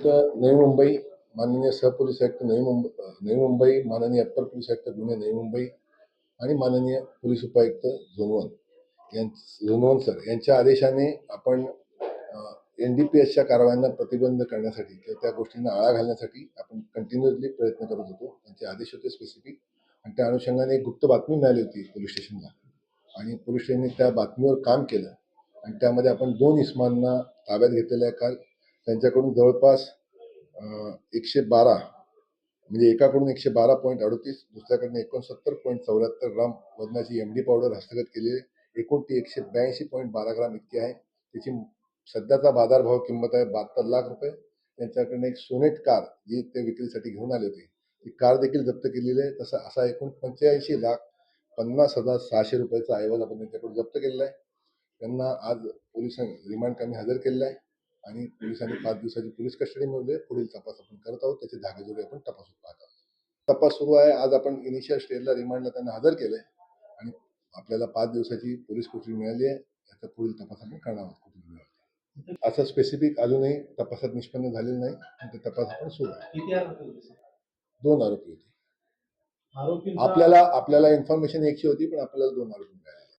तर नवी मुंबई माननीय सहपोलीस आयुक्त नवी मुंबई नवी मुंबई माननीय अप्पर पोलीस आयुक्त गुन्हे नवी मुंबई आणि माननीय पोलीस उपायुक्त झोनवन यां झोनवन सर यांच्या आदेशाने आपण एन डी पी एसच्या कारवायांना प्रतिबंध करण्यासाठी किंवा त्या गोष्टींना आळा घालण्यासाठी आपण कंटिन्युअसली प्रयत्न करत होतो. त्यांचे आदेश होते स्पेसिफिक आणि त्या अनुषंगाने एक गुप्त बातमी मिळाली होती पोलीस स्टेशनला आणि पोलीस स्टेशनने त्या बातमीवर काम केलं आणि त्यामध्ये आपण दोन इस्मांना ताब्यात घेतलेल्या काल त्यांच्याकडून जवळपास एकशे बारा म्हणजे एकाकडून एकशे बारा पॉईंट अडतीस दुसऱ्याकडून एकोणसत्तर पॉईंट चौऱ्याहत्तर ग्राम वजनाची एम डी पावडर हस्तगत केली आहे. एकूण ती एकशे ब्याऐंशी पॉईंट बारा ग्राम इतकी आहे. त्याची सध्याचा बाजारभाव किंमत आहे बहात्तर लाख रुपये. त्यांच्याकडून एक सोनेट कार जी ते विक्रीसाठी घेऊन आले होते. ती कार देखील जप्त केलेली आहे. तसं असा एकूण पंच्याऐंशी लाख पन्नास हजार सहाशे रुपयाचा ऐवज आपण त्यांच्याकडून जप्त केलेला आहे. त्यांना आज पोलिसांनी रिमांड कमी हजर केलेला आहे. आणि पोलिसांनी पाच दिवसाची पोलीस कस्टडी मिळवली पुढील तपास आपण करत आहोत. त्याची धागेजोडी आपण तपासून पाहत आहोत. तपास सुरू आहे. आज आपण इनिशियल स्टेजला रिमांडला त्यांना हजर केलं आहे आणि आपल्याला पाच दिवसाची पोलीस कोठडी मिळाली आहे. त्याचा पुढील तपास आपण करणार आहोत. कोठडी मिळाली असं स्पेसिफिक अजूनही तपासात निष्पन्न झालेलं नाही. आणि ते तपास आपण सुरू आहे? दोन आरोपी होते. आपल्याला आपल्याला इन्फॉर्मेशन एकशे होती पण आपल्याला दोन आरोपी मिळाले.